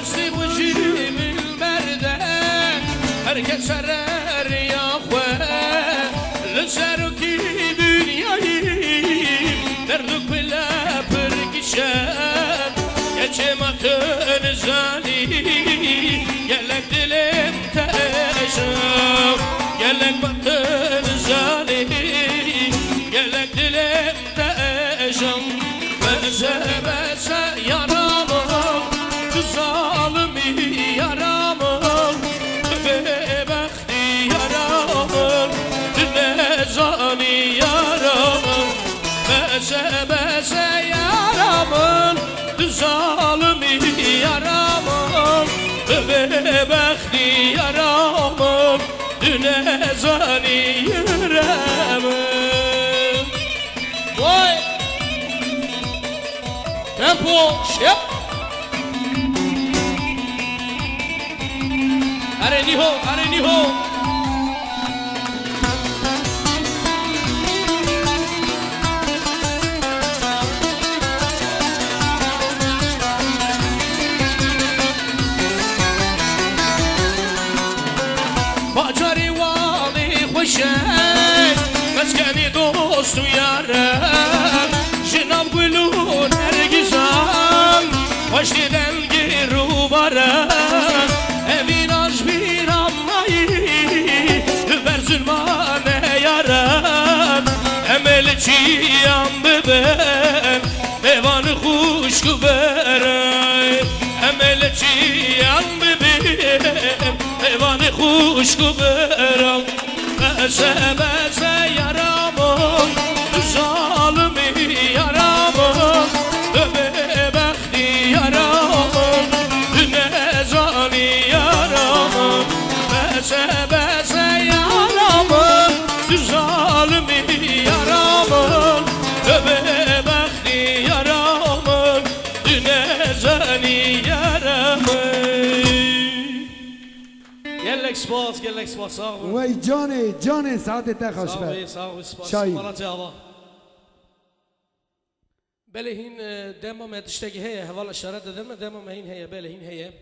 دستی بجی من برده Herkes erer yahve Lüser ki dünyayı Derduk bile pırgişer Geçem atın zali Gelek dilim teşem Gelek batın zali Gelek dilim teşem Beze beze yaramın Zalimi yaramım Bebekti yaramım Ne zani yaramım Vay! Tempo Şep Areniho Areniho Bacari vali خوشه مسکنی دوست و یارم kuşku beram Beze beze yaramım Zalimi yaramım Bebekti yaramım Ne zani yaramım Beze beze لکس باز گل لکس وای جانی جانی ساعت ده خوش بگذره. شایی. بله این دیما مدتش تگیه هوا لشکر دادن مدت دیما مهین هیه بله این هیه.